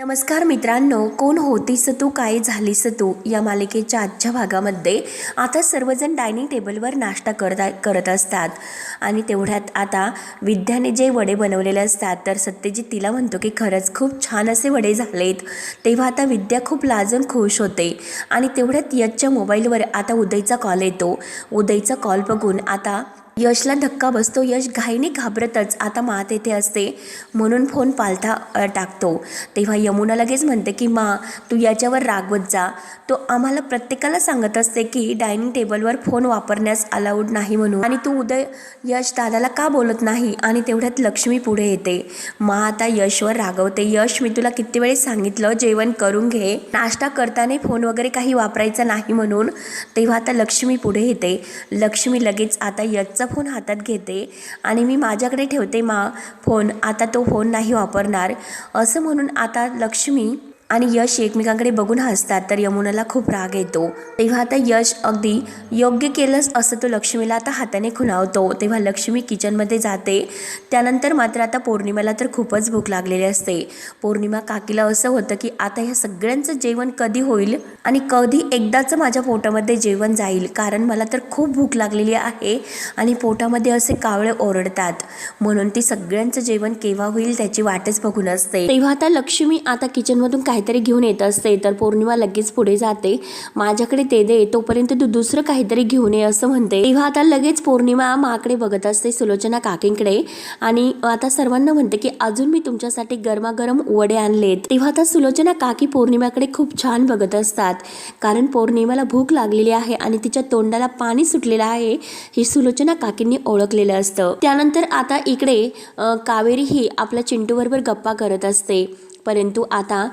नमस्कार मित्रांनो कोण होतीस तू काय झालीस तू या मालिकेच्या आजच्या भागामध्ये? आता सर्वजण डायनिंग टेबलवर नाश्ता करत करत असतात. आणि तेवढ्यात आता विद्याने जे वडे बनवलेले असतात तर सत्यजित तिला म्हणतो की खरंच खूप छान असे वडे झालेत. तेव्हा आता विद्या खूप लाजून खुश होते. आणि तेवढ्यात यजच्या मोबाईलवर आता उदयचा कॉल येतो. उदयचा कॉल बघून आता यशला धक्का बसतो. यश घाईने घाबरतच आता मा तेथे असते. म्हणून फोन पालथा टाकतो. तेव्हा यमुना लगेच म्हणते की मा तू याच्यावर रागवत जा. तो आम्हाला प्रत्येकाला सांगत असते की डायनिंग टेबलवर फोन वापरण्यास अलाउड नाही म्हणून. आणि तू उदय यश दादाला का बोलत नाही? आणि तेवढ्यात लक्ष्मी पुढे येते. मा आता यशवर रागवते. यश मी तुला किती वेळेस सांगितलं? जेवण करून घे. नाश्ता करताना फोन वगैरे काही वापरायचा नाही म्हणून. तेव्हा आता लक्ष्मी पुढे येते. लक्ष्मी लगेच आता यश यशचा फोन हातात घेते आणि मी माझ्याकडे ठेवते मा फोन. आता तो फोन नाही वापरणार. असं म्हणून आता लक्ष्मी आणि यश एकमेकांकडे बघून हसतात तर यमुनाला खूप राग येतो. तेव्हा आता यश अगदी योग्य केलंच असं तो लक्ष्मीला आता हाताने खुणावतो. तेव्हा लक्ष्मी किचनमध्ये जाते. त्यानंतर मात्र आता पौर्णिमेला तर खूपच भूक लागलेली असते. पौर्णिमा काकीला असं होतं की आता ह्या सगळ्यांचं जेवण कधी होईल आणि कधी एकदाचं माझ्या पोटामध्ये जेवण जाईल. कारण मला तर खूप भूक लागलेली आहे आणि पोटामध्ये असे कावळे ओरडतात. म्हणून ती सगळ्यांचं जेवण केव्हा होईल त्याची वाटच बघून असते. तेव्हा आता लक्ष्मी आता किचनमधून काहीतरी घेऊन येत असते तर पौर्णिमा लगेच पुढे जाते. माझ्याकडे ते दे तोपर्यंत तू दुसरं काहीतरी घेऊन ये असं म्हणते. तेव्हा आता लगेच पौर्णिमा माकडे बघत असते सुलोचना काकींकडे. आणि आता सर्वांना म्हणते की अजून मी तुमच्यासाठी गरमागरम वडे आणलेत. तेव्हा आता सुलोचना काकी पौर्णिमाकडे खूप छान बघत असतात. कारण पौर्णिमाला भूक लागलेली आहे आणि तिच्या तोंडाला पाणी सुटलेलं आहे हे सुलोचना काकींनी ओळखलेलं असतं. त्यानंतर आता इकडे कावेरी ही आपल्या चिंटूबरोबर गप्पा करत असते. परंतु आता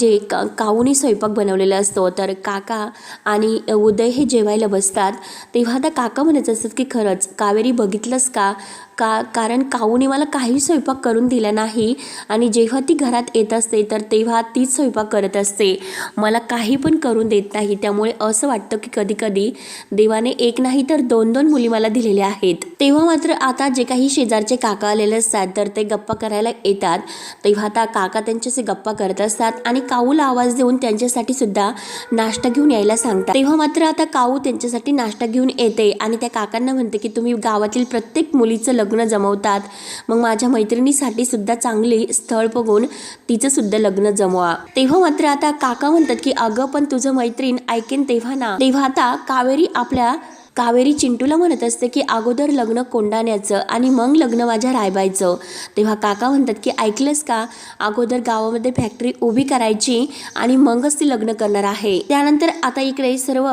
जे का काऊनी स्वयंपाक बनवलेला असतो तर काका आणि उदय हे जेवायला बसतात. तेव्हा आता काका म्हणत असतात की खरंच कावेरी बघितलंस का? का कारण काऊने मला काही स्वयंपाक करून दिला नाही आणि जेव्हा ती घरात येत असते तर तेव्हा तीच स्वयंपाक करत असते. मला काही पण करून देत नाही. त्यामुळे असं वाटतं की कधी कधी देवाने एक नाही तर दोन दोन मुली मला दिलेल्या आहेत. तेव्हा मात्र आता जे काही शेजारचे काका आलेले असतात तर ते गप्पा करायला येतात. तेव्हा आता काका त्यांच्याशी गप्पा करत असतात आणि काऊला आवाज देऊन त्यांच्यासाठी सुद्धा नाश्ता घेऊन यायला सांगतात. तेव्हा मात्र आता काऊ त्यांच्यासाठी नाश्ता घेऊन येते आणि त्या काकांना म्हणते की तुम्ही गावातील प्रत्येक मुलीचं लग्न लग्न जमवतात. मग माझ्या मैत्रिणीसाठी सुद्धा चांगली स्थळ बघून तिचं सुद्धा लग्न जमवा. तेव्हा मात्र आता काका म्हणतात की अगं पण तुझं मैत्रीण ऐकेन तेव्हा ना. तेव्हा आता कावेरी आपल्या कावेरी चिंटूला म्हणत असते की अगोदर लग्न कोंडाण्याचं आणि मग लग्न माझ्या रायबायचं. तेव्हा काका म्हणतात की ऐकलंस का? अगोदर गावामध्ये फॅक्टरी उभी करायची आणि मगच ती लग्न करणार आहे. त्यानंतर आता इकडे सर्व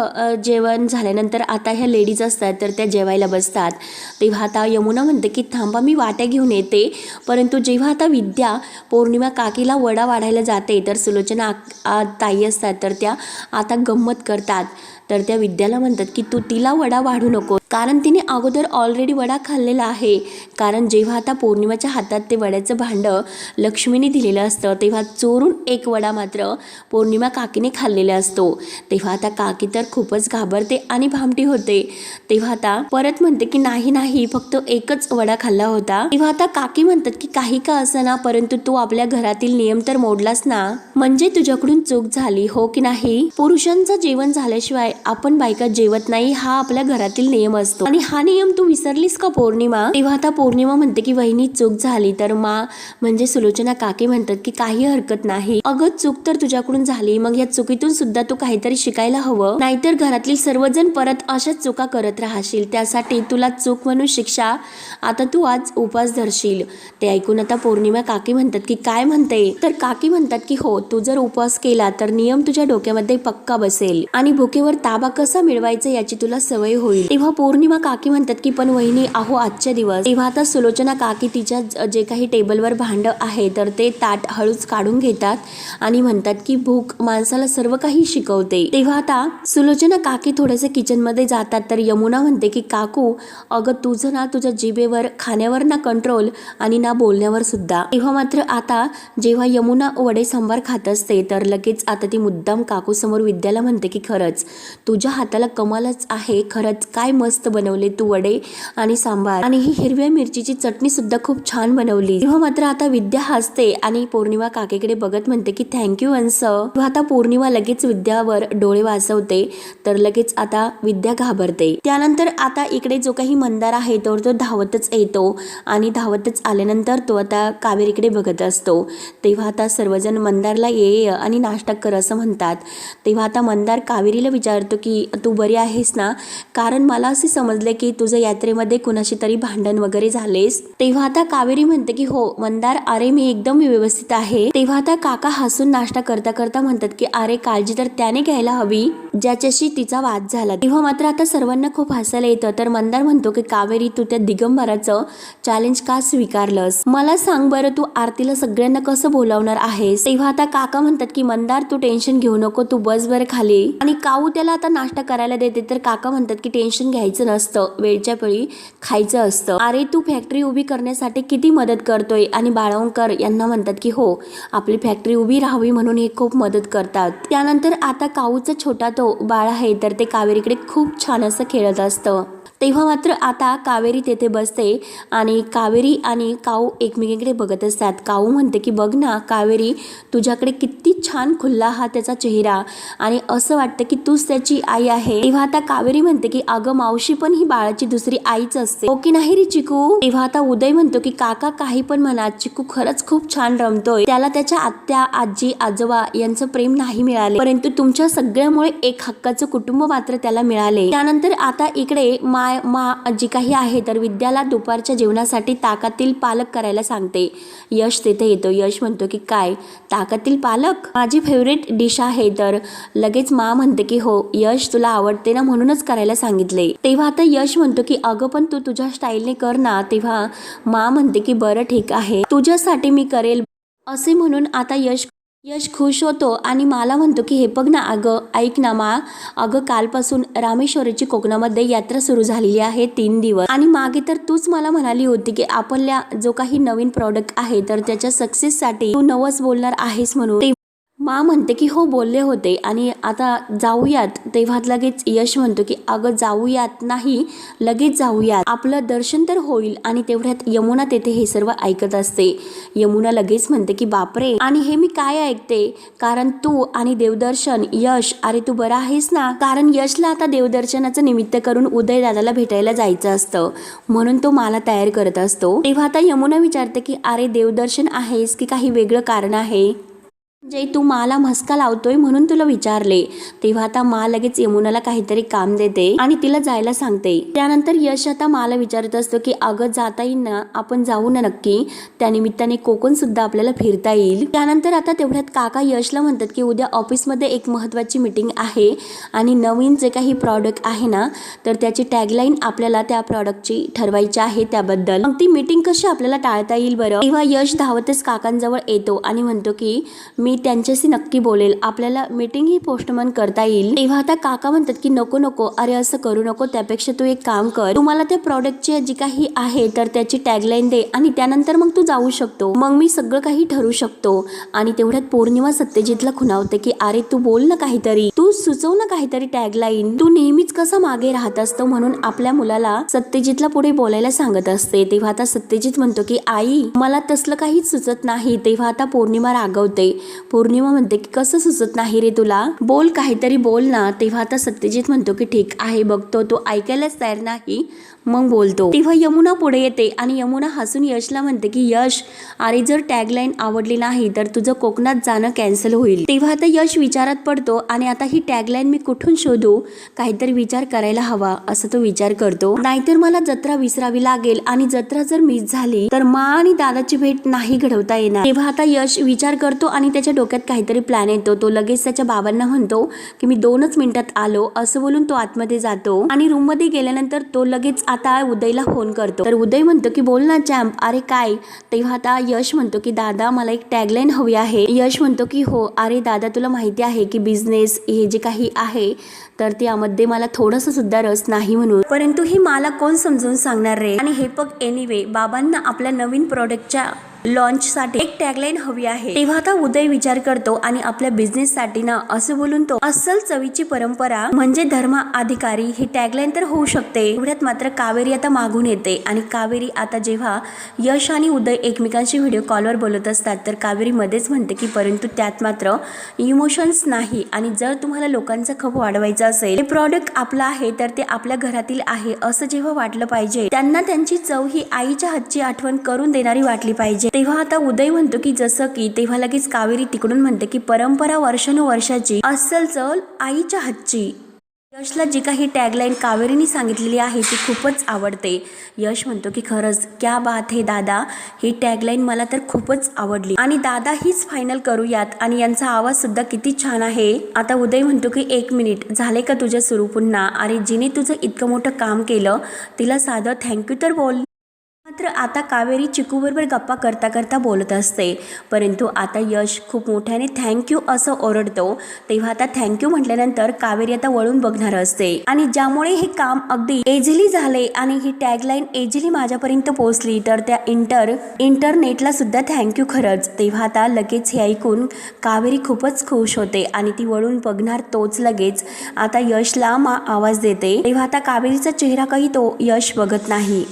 जेवण झाल्यानंतर आता ह्या लेडीज असतात तर त्या जेवायला बसतात. तेव्हा आता यमुना म्हणते की थांबा मी वाट्या घेऊन येते. परंतु जेव्हा आता विद्या पौर्णिमा काकीला वडा वाढायला जाते तर सुलोचना ताई असतात तर त्या आता गंमत करतात. तर त्या विद्याला म्हणतात की तू तिला वडा वाढू नको. कारण तिने अगोदर ऑलरेडी वडा खाल्लेला आहे. कारण जेव्हा आता पौर्णिमाच्या हातात ते वड्याचं भांडं लक्ष्मीने दिलेलं असतं तेव्हा चोरून एक वडा मात्र पौर्णिमा काकीने खाल्लेला असतो. तेव्हा आता काकी तर खूपच घाबरते आणि भामटी होते. तेव्हा आता परत म्हणते की नाही नाही फक्त एकच वडा खाल्ला होता. तेव्हा आता काकी म्हणतात की काही का ना परंतु तू आपल्या घरातील नियम तर मोडलास ना. म्हणजे तुझ्याकडून चूक झाली हो की नाही? पुरुषांचं जेवण झाल्याशिवाय आपण बायका जेवत नाही हा आपल्या घरातील नियम असतो. आणि हा नियम तू विसरलीस का पौर्णिमा? तेव्हा आता पौर्णिमा म्हणते की वहिनी चूक झाली तर मा म्हणजे सुलोचना काकी म्हणतात की काही हरकत नाही. अगं चूक तर तुझ्याकडून झाली मग या चुकीतून सुद्धा तू काहीतरी शिकायला हवं. नाहीतर घरातील सर्वजण परत अशाच चुका करत राहशील. त्यासाठी तुला चूक म्हणून शिक्षा आता तू आज उपास धरशील. ते ऐकून आता पौर्णिमा काकी म्हणतात की काय म्हणते? तर काकी म्हणतात की हो तू जर उपवास केला तर नियम तुझ्या डोक्यामध्ये पक्का बसेल आणि भुकेवर ताबा कसा मिळवायचा याची तुला सवय होईल. तेव्हा पौर्णिमा काकी म्हणतात की पण वहिनी आहो आजच्या दिवस. तेव्हा आता सुलोचना काकी तिच्या जे काही टेबलवर भांड आहे तर ते ताट हळूच काढून घेतात आणि म्हणतात की भूक माणसाला सर्व काही शिकवते. तेव्हा आता सुलोचना काकी थोडेसे किचनमध्ये जातात तर यमुना म्हणते की काकू अगं तुझं ना तुझ्या जिबेवर खाण्यावर ना कंट्रोल आणि ना बोलण्यावर सुद्धा. तेव्हा मात्र आता जेव्हा यमुना वडे सांबार खात असते तर लगेच आता ती मुद्दाम काकू समोर विद्याला म्हणते की खरंच तुझ्या हाताला कमालच आहे खरंच काय मस्त बनवले तू वडे आणि सांबार. आणि ही हिरव्या मिरचीची चटणी सुद्धा खूप छान बनवली. तेव्हा मात्र आता विद्या हसते आणि पौर्णिमा काकेकडे बघत म्हणते की थँक्यू अंस तेव्हा आता पौर्णिमा लगेच विद्यावर डोळे वाचवते तर लगेच आता विद्या घाबरते. त्यानंतर आता इकडे जो काही मंदार आहे तर तो धावतच येतो आणि धावतच आल्यानंतर तो आता कावेरीकडे बघत असतो. तेव्हा आता सर्वजण मंदारला ये ये आणि नाश्ता कर असं म्हणतात. तेव्हा आता मंदार कावेरीला विचारतो की तू बरी आहेस ना? कारण मला असे समजले की तुझ्या यात्रेमध्ये कुणाशी तरी भांडण वगैरे झालेस तेव्हा आता कावेरी म्हणते की हो मंदार अरे मी एकदम व्यवस्थित आहे. तेव्हा आता काका हसून नाश्ता करता करता म्हणतात की अरे काळजी तर त्याने घ्यायला हवी ज्याच्याशी तिचा वाद झाला. तेव्हा मात्र आता सर्वांना खूप हसायला येतं. तर मंदार म्हणतो की कावेरी तू त्या दिगंबराचं चॅलेंज का स्वीकारलंस? मला सांग बरं तू आरतीला सगळ्यांना कसं बोलावणार आहेस? तेव्हा आता काका म्हणतात की मंदार तू टेन्शन घेऊ नको तू बस बरं खाली. आणि काऊ त्याला आता नाश्ता करायला देते तर काका म्हणतात की टेन्शन घ्यायचं नसतं वेळच्या वेळी खायचं असतं. अरे तू फॅक्टरी उभी करण्यासाठी किती मदत करतोय? आणि बाळवणकर यांना म्हणतात की हो आपली फॅक्टरी उभी राहावी म्हणून हे खूप मदत करतात. त्यानंतर आता काऊचा छोटा तो बाळ आहे तर ते कावेरीकडे खूप छान असं खेळत असतं. तेव्हा मात्र आता कावेरी तेथे बसते आणि कावेरी आणि काऊ एकमेकीकडे बघत असतात. काऊ म्हणते की बघ ना कावेरी तुझ्याकडे किती छान खुल्ला हा त्याचा चेहरा आणि असं वाटतं की तूच त्याची आई आहे. तेव्हा आता कावेरी म्हणते की अगं मावशी पण ही बाळाची दुसरी आईच असते. हो ओके नाही रे चिकू? तेव्हा आता उदय म्हणतो की काका काही पण म्हणा चिकू खरंच खूप छान रमतोय. त्याला त्याच्या आत्या आजी आजोबा यांचं प्रेम नाही मिळाले. परंतु तुमच्या सगळ्यामुळे एक हक्काचं कुटुंब मात्र त्याला मिळाले. त्यानंतर आता इकडे माय मा जी काही आहे तर विद्याला दुपारच्या जेवणासाठी ताकातील पालक करायला सांगते. यश तिथे येतो. यश म्हणतो की काय? ताकातील पालक? माझी फेवरेट डिश आहे. तर लगेच मा म्हणते की हो यश तुला आवडते ना म्हणूनच करायला सांगितले. तेव्हा आता यश म्हणतो की अगं पण तू तुझ्या स्टाईलने कर ना. तेव्हा मा म्हणते की बरं ठीक आहे. तुझ्यासाठी मी करेल. असे म्हणून आता यश यश खुश होतो आणि मला म्हणतो की हे बघ ना अगं ऐक ना मा. अगं कालपासून रामेश्वरीची कोकणामध्ये यात्रा सुरू झालेली आहे तीन दिवस. आणि मागे तर तूच मला म्हणाली होती की आपल्या जो काही नवीन प्रॉडक्ट आहे तर त्याच्या सक्सेससाठी तू नवस बोलणार आहेस म्हणून. मा म्हणते की हो बोलले होते. आणि आता जाऊयात. तेव्हा लगेच यश म्हणतो की अगं जाऊयात नाही लगेच जाऊयात. आपलं दर्शन तर होईल आणि तेवढ्यात यमुना तेथे हे सर्व ऐकत असते. यमुना लगेच म्हणते की बापरे. आणि हे मी काय ऐकते? कारण तू आणि देवदर्शन यश अरे तू बरा आहेस ना? कारण यशला आता देवदर्शनाचं निमित्त करून उदय दादाला भेटायला जायचं असतं. म्हणून तो मला तयार करत असतो. तेव्हा आता यमुना विचारते की अरे देवदर्शन आहेस की काही वेगळं कारण आहे? जय तू माला म्हस्का लावतोय म्हणून तुला विचारले. तेव्हा आता मा लगेच यमुनाला काहीतरी काम देते आणि तिला जायला सांगते. त्यानंतर यश आता माला विचारत असतो की अगं जाता येईल ना आपण जाऊ ना नक्की. त्यानिमित्ताने कोकण सुद्धा आपल्याला फिरता येईल. त्यानंतर आता तेवढ्यात काका यशला म्हणतात की उद्या ऑफिसमध्ये एक महत्वाची मीटिंग आहे आणि नवीन जे काही प्रॉडक्ट आहे ना तर त्याची टॅगलाईन आपल्याला त्या प्रॉडक्टची ठरवायची आहे त्याबद्दल. मग ती मीटिंग कशी आपल्याला टाळता येईल बरं? तेव्हा यश धावतच काकांजवळ येतो आणि म्हणतो की मी त्यांच्याशी नक्की बोलेल. आपल्याला मीटिंग ही पोस्टमन करता येईल. तेव्हा आता काका म्हणतात की नको नको. अरे असं करू नको. त्यापेक्षा तू एक काम कर. तुम्हाला त्या प्रॉडक्टची जी काही आहे तर त्याची टॅगलाईन दे आणि त्यानंतर मग तू जाऊ शकतो. मग मी सगळं काही ठरू शकतो. आणि तेवढ्यात पौर्णिमा सत्यजितला खुणावते की अरे तू बोल ना काहीतरी. तू सुचव ना काहीतरी टॅगलाईन तू नेहमीच कसा मागे राहत असतो म्हणून आपल्या मुलाला सत्यजितला पुढे बोलायला सांगत असते. तेव्हा आता सत्यजित म्हणतो की आई मला तसलं काहीच सुचत नाही. तेव्हा आता पौर्णिमा रागवते. पौर्णिमा म्हणते की कसं सुचत नाही रे तुला? बोल काहीतरी बोल ना. तेव्हा आता सत्यजित म्हणतो की ठीक आहे बघतो. तो ऐकायलाच तयार नाही. मग बोलतो. तेव्हा यमुना पुढे येते आणि यमुना हसून यशला म्हणते की यश अरे जर टॅगलाईन आवडली नाही तर तुझं कोकणात जाणं कॅन्सल होईल. तेव्हा आता यश विचारात पडतो आणि आता ही टॅगलाईन मी कुठून शोधू? काहीतरी विचार करायला हवा असं तो विचार करतो. नाहीतर मला जत्रा विसरावी लागेल आणि जत्रा जर मिस झाली तर मा आणि दादाची भेट नाही घडवता येणार. तेव्हा आता यश विचार करतो आणि त्याच्या डोक्यात काहीतरी प्लॅन येतो. तो लगेच त्याच्या बाबांना म्हणतो की मी दोनच मिनिटात आलो असं बोलून तो आतमध्ये जातो. आणि रूममध्ये गेल्यानंतर तो लगेच आता उदयला फोन करतो. तर उदय म्हणतो की बोल ना चॅम्प अरे काय? तेव्हा आता यश म्हणतो की दादा मला एक टॅगलाईन हवी आहे. यश म्हणतो की हो. अरे दादा तुला माहिती आहे की बिझनेस हे जे काही आहे तर त्यामध्ये मला थोडंसं सुद्धा रस नाही म्हणून. परंतु हे मला कोण समजून सांगणार रे? आणि हे बघ एनिवे बाबांना आपल्या नवीन प्रोडक्टच्या लॉन्चसाठी एक टॅगलाईन हवी आहे. तेव्हा आता उदय विचार करतो आणि आपल्या बिझनेससाठी ना असं बोलून तो अस्सल चवीची परंपरा म्हणजे धर्म अधिकारी ही टॅगलाईन तर होऊ शकते. एवढ्यात मात्र कावेरी आता मागून येते आणि कावेरी आता जेव्हा यश आणि उदय एकमेकांशी व्हिडिओ कॉलवर बोलत असतात तर कावेरी मध्येच म्हणते की परंतु त्यात मात्र इमोशन्स नाही आणि जर तुम्हाला लोकांचा खप वाढवायचा असेल हे प्रॉडक्ट आपलं आहे तर ते आपल्या घरातील आहे असं जेव्हा वाटलं पाहिजे त्यांना त्यांची चव ही आईच्या हातची आठवण करून देणारी वाटली पाहिजे. तेव्हा आता उदय म्हणतो की जसं की तेव्हा लगेच कावेरी तिकडून म्हणते की परंपरा वर्षानुवर्षाची अस्सल चल आईच्या हातची. यशला जी काही टॅगलाईन कावेरीने सांगितलेली आहे ती खूपच आवडते. यश म्हणतो की खरंच क्या बात हे दादा. ही टॅगलाईन मला तर खूपच आवडली. आणि दादा हीच फायनल करूयात. आणि यांचा आवाज सुद्धा किती छान आहे. आता उदय म्हणतो की एक मिनिट झाले का तुझं सुरू पुन्हा? अरे जिने तुझं इतकं मोठं काम केलं तिला साधं थँक्यू तर बोल. मात्र आता कावेरी चिकूबरोबर गप्पा करता करता बोलत असते. परंतु आता यश खूप मोठ्याने थँक्यू असं ओरडतो. तेव्हा आता थँक्यू म्हटल्यानंतर कावेरी आता वळून बघणार असते. आणि ज्यामुळे हे काम अगदी एजिली झाले आणि ही टॅगलाईन एजिली माझ्यापर्यंत पोहोचली तर त्या इंटर इंटरनेटला सुद्धा थँक्यू खरंच. तेव्हा आता लगेच हे ऐकून कावेरी खूपच खुश होते आणि ती वळून बघणार तोच लगेच. आता यशला मा आवाज देते. तेव्हा आता कावेरीचा चेहरा काही तो यश बघत नाही.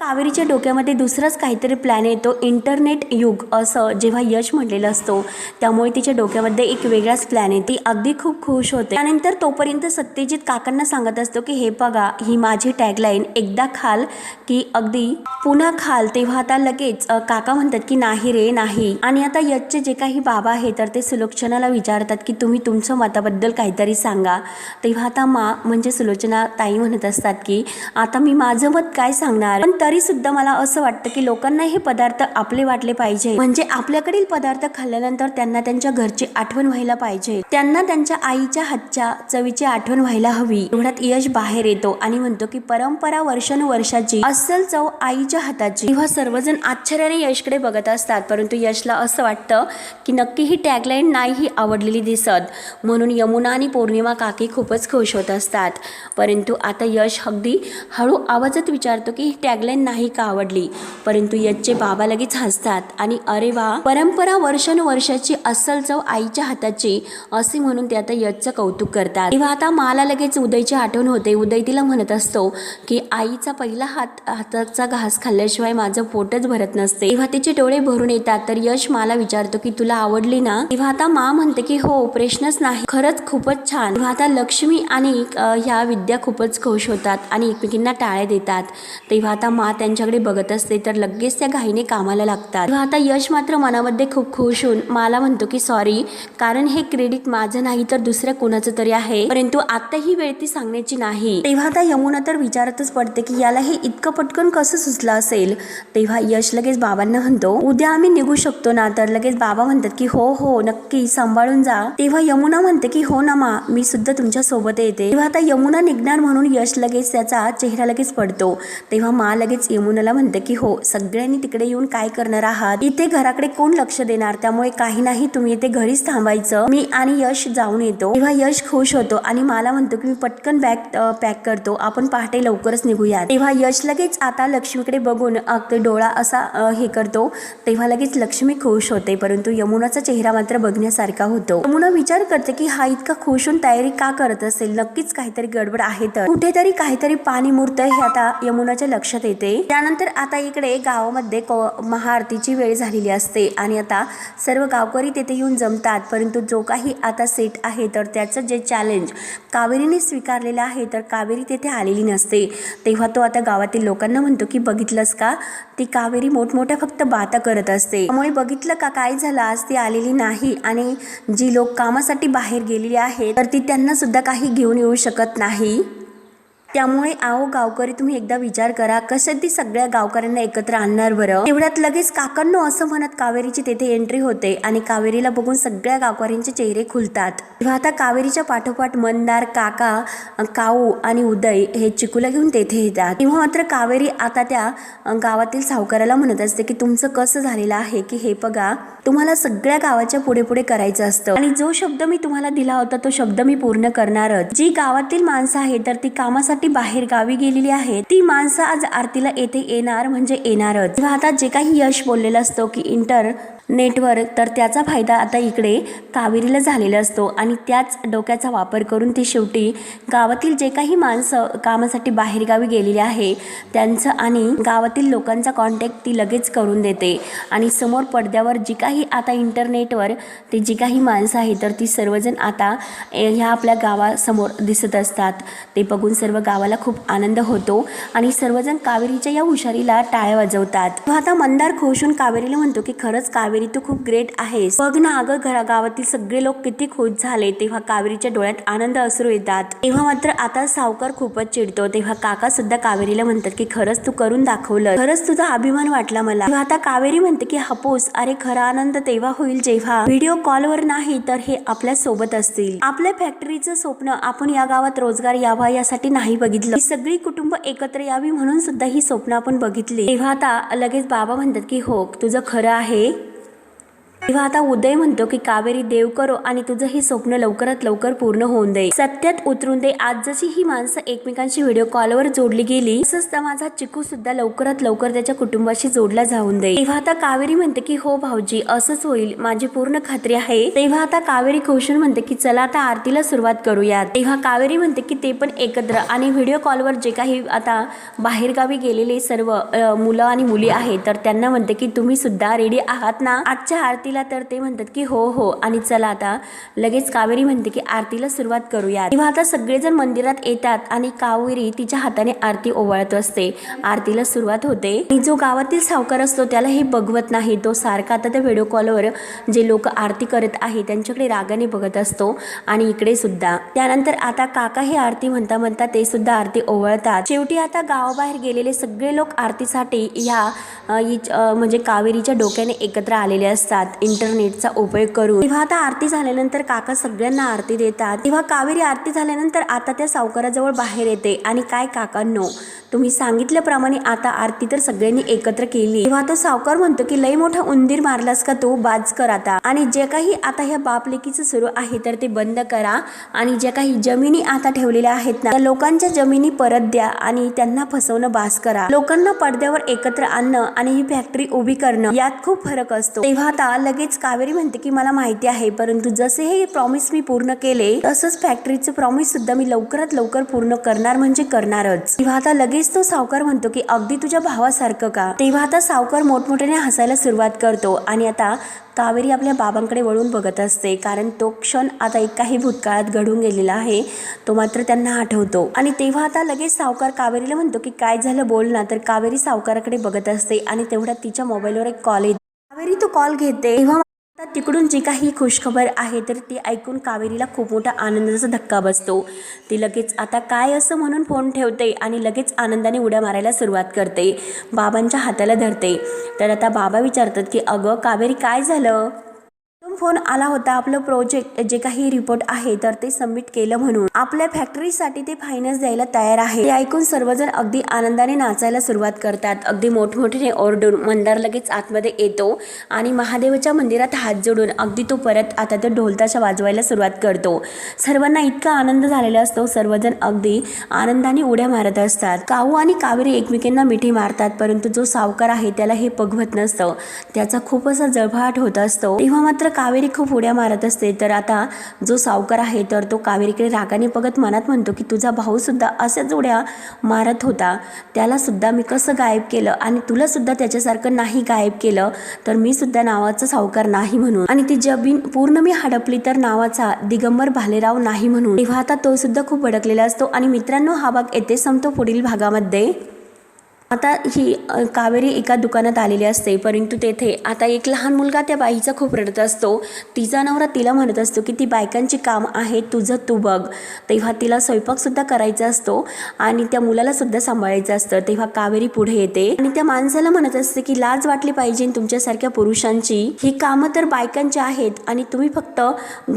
कावेरीच्या डोक्यामध्ये दुसराच काहीतरी प्लॅन येतो इंटरनेट युग असं जेव्हा यश म्हटलेलं असतो त्यामुळे तिच्या डोक्यामध्ये एक वेगळाच प्लॅन आहे. ती अगदी खूप खुश होते. त्यानंतर तोपर्यंत सत्यजित काकांना सांगत असतो की हे बघा ही माझी टॅगलाईन एकदा खाल की अगदी पुन्हा खाल. तेव्हा आता लगेच काका म्हणतात की नाही रे नाही. आणि आता यशचे जे काही बाबा आहे तर ते सुलोचनाला विचारतात की तुम्ही तुमच्या मताबद्दल काहीतरी सांगा. तेव्हा आता मा म्हणजे सुलोचना ताई म्हणत असतात की आता मी माझं मत काय सांगणार? पण तरी सुद्धा मला असं वाटतं की लोकांना हे पदार्थ आपले वाटले पाहिजे. म्हणजे आपल्याकडील पदार्थ खाल्ल्यानंतर त्यांना त्यांच्या घरची आठवण व्हायला पाहिजे. त्यांना त्यांच्या आईच्या हातच्या चवीची आठवण व्हायला हवी. एवढ्यात यश बाहेर येतो आणि म्हणतो की परंपरा वर्षानुवर्षाची अस्सल चव आईच्या हाताची. तेव्हा सर्वजण आश्चर्याने यशकडे बघत असतात. परंतु यशला असं वाटतं की नक्की ही टॅगलाईन नाही ही आवडलेली दिसत. म्हणून यमुना आणि पौर्णिमा काकी खूपच खुश होत असतात. परंतु आता यश अगदी हळू आवाजात विचारतो की ही टॅगलाईन नाही का आवडली? परंतु यशचे बाबा लगेच हसतात आणि अरे वा परंपरा वर्षानुवर्षाची अस्सल चव आईच्या हाताची असे म्हणून ते आता यशचं कौतुक करतात. तेव्हा आता मला लगेच उदयची आठवण होते. उदय तिला म्हणत असतो की आईचा पहिला हात हाताचा घास खाल्ल्याशिवाय माझं पोटच भरत नसते. तेव्हा तिचे डोळे भरून येतात. तर यश मला विचारतो की तुला आवडली ना? तेव्हा आता मा म्हणते की हो प्रश्नच नाही. खरंच खूपच छान. तेव्हा आता लक्ष्मी आणि ह्या विद्या खूपच खुश होतात आणि एकमेकींना टाळे देतात. तेव्हा आता मा त्यांच्याकडे बघत असते तर लगेच त्या घाईने कामाला लागतात. तेव्हा आता यश मात्र मनामध्ये खूप खुश होऊन मला म्हणतो की सॉरी कारण हे क्रेडिट माझं नाही तर दुसऱ्या कोणाचं तरी आहे. परंतु आता ही वेळ ती सांगण्याची नाही. तेव्हा आता यमुना तर विचारतच पडते की याला हे इतकं पटकन कसं सुचलं असेल? तेव्हा यश लगेच बाबांना म्हणतो उद्या आम्ही निघू शकतो ना? तर लगेच बाबा म्हणतात की हो हो नक्की सांभाळून जा. तेव्हा यमुना म्हणते की हो ना मा मी सुद्धा तुमच्यासोबत येते. तेव्हा आता यमुना निघणार म्हणून यश लगेच त्याचा चेहरा लगेच पडतो. तेव्हा मा लगेच यमुनाला म्हणते की हो सगळ्यांनी तिकडे येऊन काय करणार आहात? इथे घराकडे कोण लक्ष देणार? त्यामुळे काही नाही तुम्ही इथे घरीच थांबायचं. मी आणि यश जाऊन येतो. तेव्हा यश खुश होतो आणि मला म्हणतो की मी पटकन बॅग पॅक करतो. आपण पहाटे लवकरच निघूया तेव्हा यश लगेच आता लक्ष्मीकडे बघून डोळा असा हे करतो. तेव्हा लगेच लक्ष्मी खुश होते परंतु यमुनाचा चेहरा मात्र बघण्यासारखा होतो. यमुना विचार करते की हा इतका खुश होऊन तयारी का करत असेल? नक्कीच काहीतरी गडबड आहे तर. कुठेतरी काहीतरी पाणी मुरत हे आता यमुनाच्या लक्षात येते. त्यानंतर आता इकडे गावामध्ये को- महाआरतीची वेळ झालेली असते आणि आता सर्व गावकरी तेथे येऊन जमतात. परंतु जो काही आता सेट आहे तर त्याचं जे चॅलेंज कावेरीने स्वीकारलेलं आहे तर कावेरी तेथे आलेली नसते. तेव्हा तो आता गावातील लोकांना म्हणतो की बघितलंस का? ती कावेरी मोठमोठ्या फक्त बाता करत असते. त्यामुळे बघितलं का काय झालं? आज ती आलेली नाही आणि जी लोक कामासाठी बाहेर गेलेली आहेत तर ती त्यांना सुद्धा काही घेऊन येऊ शकत नाही. त्यामुळे आओ गावकरी तुम्ही एकदा विचार करा कसं ती सगळ्या गावकऱ्यांना एकत्र आणणार बरं? एवढ्यात लगेच काकांनो असं म्हणत कावेरीची तेथे एंट्री होते आणि कावेरीला बघून सगळ्या गावकऱ्यांचे चेहरे खुलतात. तेव्हा आता कावेरीच्या पाठोपाठ मंदार काका काऊ आणि उदय हे चिकूला घेऊन तेथे येतात. तेव्हा मात्र कावेरी आता त्या गावातील सावकाराला म्हणत असते की तुमचं कसं झालेलं आहे की हे बघा तुम्हाला सगळ्या गावाच्या पुढे पुढे करायचं असतं. आणि जो शब्द मी तुम्हाला दिला होता तो शब्द मी पूर्ण करणारच. जी गावातील माणसं आहेत तर ती कामासाठी कामासाठी बाहेर गावी गेलेली आहे. ती माणसं आज आरतीला येथे येणार म्हणजे येणारच. आता जे काही यश बोललेलं असतो की इंटर नेटवर तर त्याचा फायदा आता इकडे कावेरीला झालेला असतो आणि त्याच डोक्याचा वापर करून ती शेवटी गावातील जे काही माणसं कामासाठी बाहेरगावी गेलेली आहे त्यांचं आणि गावातील लोकांचा कॉन्टॅक्ट ती लगेच करून देते. आणि समोर पडद्यावर जी काही आता इंटरनेटवर ती जी काही माणसं आहेत तर ती सर्वजण आता ए, ह्या आपल्या गावासमोर दिसत असतात. ते बघून सर्व गावाला खूप आनंद होतो आणि सर्वजण कावेरीच्या या हुशारीला टाळ्या वाजवतात. आता मंदार खोशून कावेरीला म्हणतो की खरंच कावेरी तू खूप ग्रेट आहेस. बघ ना अगं घरा गावातील सगळे लोक किती खुश झाले तेव्हा कावेरीच्या डोळ्यात आनंद असू येतात. तेव्हा मात्र आता सावकार खूपच चिडतो. तेव्हा काका सुद्धा कावेरीला म्हणतात की खरंच तू करून दाखवलं खरंच तुझा अभिमान वाटला मला. तेव्हा आता कावेरी म्हणते की हापूस. अरे खरा आनंद तेव्हा होईल जेव्हा व्हिडिओ कॉलवर नाही तर हे आपल्यासोबत असतील. आपल्या फॅक्टरीचं स्वप्न आपण या गावात रोजगार यावा यासाठी नाही बघितलं. ही सगळी कुटुंब एकत्र यावी म्हणून सुद्धा ही स्वप्न आपण बघितली. तेव्हा आता लगेच बाबा म्हणतात की हो तुझं खरं आहे. तेव्हा आता उदय म्हणतो की कावेरी देव करो आणि तुझं हे स्वप्न लवकरात लवकर पूर्ण होऊन दे. सत्यात उतरून दे आज जशी ही माणसं एकमेकांशी व्हिडिओ कॉलवर जोडली गेली तसंच माझा चिकू सुद्धा लवकरात लवकर त्याच्या कुटुंबाशी जोडला जाऊन दे. तेव्हा आता कावेरी म्हणते की हो भाऊजी असंच होईल. माझी पूर्ण खात्री आहे. तेव्हा आता कावेरी कौशल म्हणते की चला आता आरतीला सुरुवात करूया तेव्हा कावेरी म्हणते की ते पण एकत्र. आणि व्हिडिओ कॉलवर जे काही आता बाहेरगावी गेलेले सर्व मुलं आणि मुली आहेत तर त्यांना म्हणते की तुम्ही सुद्धा रेडी आहात ना? आजच्या आरतीला तर ते म्हणतात की हो हो. आणि चला आता लगेच कावेरी म्हणते की आरतीला सुरुवात करूया तेव्हा आता सगळेजण मंदिरात येतात आणि कावेरी तिच्या हाताने आरती ओवाळत असते. आरतीला सुरुवात होते. आणि जो गावातील सावकार असतो त्याला हे बघवत नाही. तो सारखा आता त्या व्हिडिओ कॉलवर जे लोक आरती करत आहे त्यांच्याकडे रागाने बघत असतो. आणि इकडे सुद्धा. त्यानंतर आता काका हे आरती म्हणता म्हणता ते सुद्धा आरती ओवळतात. शेवटी आता गावाबाहेर गेलेले सगळे लोक आरतीसाठी ह्या म्हणजे कावेरीच्या डोक्याने एकत्र आलेले असतात. इंटरनेटचा उपयोग करून. तेव्हा आता आरती झाल्यानंतर काका सगळ्यांना आरती देतात तेव्हा कावेरी आरती झाल्यानंतर आता त्या सावकाराजवळ बाहेर येते. आणि काय काकांनो तुम्ही सांगितल्याप्रमाणे आता आरती तर सगळ्यांनी एकत्र केली. तेव्हा तो सावकार म्हणतो की लय मोठा उंदीर मारलास का तो? बाज कर आता. आणि जे काही आता ह्या बापलेकीचं सुरू आहे तर ते बंद करा. आणि ज्या काही जमिनी आता ठेवलेल्या आहेत ना त्या लोकांच्या जमिनी परत द्या आणि त्यांना फसवणं बास करा. लोकांना पडद्यावर एकत्र आणणं आणि ही फॅक्टरी उभी करणं यात खूप फरक असतो. तेव्हा आता लगेच कावेरी म्हणते की मला माहिती आहे परंतु जसे हे प्रॉमिस मी पूर्ण केले तसंच फॅक्टरीचं प्रॉमिस सुद्धा मी लवकरात लवकर पूर्ण करणार म्हणजे करणारच. तेव्हा आता लगेच तो सावकार म्हणतो की अगदी तुझ्या भावासारखं का? तेव्हा आता सावकार मोठमोठ्याने हसायला सुरुवात करतो आणि आता कावेरी आपल्या बाबांकडे वळून बघत असते कारण तो क्षण आता एक काही भूतकाळात घडून गेलेला आहे तो मात्र त्यांना आठवतो. आणि तेव्हा आता लगेच सावकार कावेरीला म्हणतो की काय झालं बोल ना तर कावेरी सावकाराकडे बघत असते आणि तेवढ्या तिच्या मोबाईलवर एक कॉल येतो कावेरी तो कॉल घेते तेव्हा आता तिकडून जी काही खुशखबर आहे तर ती ऐकून कावेरीला खूप मोठा आनंदाचा धक्का बसतो. ती लगेच आता काय असं म्हणून फोन ठेवते आणि लगेच आनंदाने उड्या मारायला सुरुवात करते बाबांच्या हाताला धरते. तर आता बाबा विचारतात की अगं कावेरी काय झालं? फोन आला होता आपलं प्रोजेक्ट जे काही रिपोर्ट आहे तर ते सबमिट केलं म्हणून. आपल्या फॅक्टरीसाठी ते फायनान्स द्यायला तयार आहे. ते ऐकून सर्वजण अगदी आनंदाने नाचायला सुरुवात करतात. अगदी मोठमोठ्याने ओरडून मंदार लगेच आतमध्ये येतो आणि महादेवाच्या मंदिरात हात जोडून अगदी तो परत आता तो ढोलताशा वाजवायला सुरुवात करतो. सर्वांना इतका आनंद झालेला असतो सर्वजण अगदी आनंदाने उड्या मारत असतात. काऊ आणि कावेरी एकमेकांना मिठी मारतात परंतु जो सावकार आहे त्याला हे पगवत नसतं. त्याचा खूप असा जळफाट होत असतो. तेव्हा मात्र कावेरी खूप उड्या मारत असते. तर आता जो सावकार आहे तर तो कावेरीकडे रागाने बघत मनात म्हणतो की तुझा भाऊसुद्धा अशाच उड्या मारत होता. त्यालासुद्धा मी कसं गायब केलं? आणि तुलासुद्धा त्याच्यासारखं नाही गायब केलं? तर मी सुद्धा नावाचा सावकार नाही म्हणून. आणि ती जमीन पूर्ण मी हडपली तर नावाचा दिगंबर भालेराव नाही म्हणून. तेव्हा आता तो सुद्धा खूप अडकलेला असतो. आणि मित्रांनो हा भाग येथे संपतो पुढील भागामध्ये. आता ही कावेरी एका दुकानात आलेली असते परंतु तेथे आता एक लहान मुलगा त्या बाईचा खूप रडत असतो. तिचा नवरा तिला म्हणत असतो की ती बायकांची काम आहे तुझं तू बघ. तेव्हा तिला स्वयंपाकसुद्धा करायचा असतो आणि त्या मुलालासुद्धा सांभाळायचं असतं. तेव्हा कावेरी पुढे येते आणि त्या माणसाला म्हणत असते की लाज वाटली पाहिजे तुमच्यासारख्या पुरुषांची. ही कामं तर बायकांची आहेत आणि तुम्ही फक्त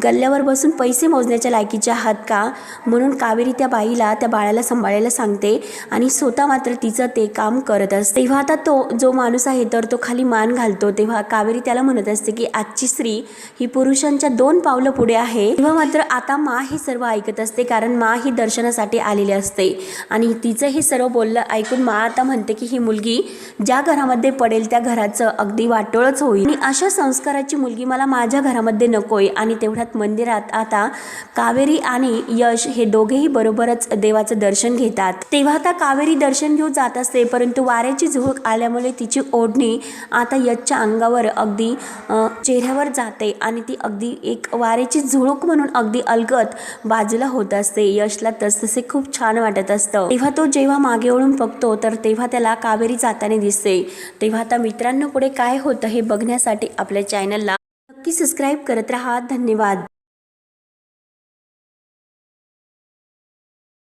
गल्ल्यावर बसून पैसे मोजण्याच्या लायकीचे आहात का? म्हणून कावेरी त्या बाईला त्या बाळाला सांभाळायला सांगते आणि स्वतः मात्र तिचं ते काम काम करत असते. तेव्हा आता तो जो माणूस आहे तर तो खाली मान घालतो. तेव्हा कावेरी त्याला म्हणत असते की आजची स्त्री ही पुरुषांच्या दोन पावलं पुढे आहे. तेव्हा मात्र आता मा हे सर्व ऐकत असते कारण मा ही दर्शनासाठी आलेली असते. आणि तिचं हे सर्व बोललं ऐकून मा आता म्हणते की ही मुलगी ज्या घरामध्ये पडेल त्या घराचं अगदी वाटोळच होईल. आणि अशा संस्काराची मुलगी मला माझ्या घरामध्ये नकोय. आणि तेवढ्यात मंदिरात आता कावेरी आणि यश हे दोघेही बरोबरच देवाचं दर्शन घेतात. तेव्हा आता कावेरी दर्शन घेऊन जात असते परंतु वाऱ्याची झुळूक आल्यामुळे तिची ओढणी आता यशच्या अंगावर अगदी चेहऱ्यावर जाते आणि ती अगदी एक वाऱ्याची झुळूक म्हणून अगदी अलगत बाजूला होत असते. यशला तसतसे खूप छान वाटत असतं. तेव्हा तो जेव्हा मागे ओळून बघतो तर तेव्हा त्याला कावेरी जाताना दिसते. तेव्हा आता मित्रांनो पुढे काय होतं हे बघण्यासाठी आपल्या चॅनलला नक्की सबस्क्राईब करत राहा. धन्यवाद.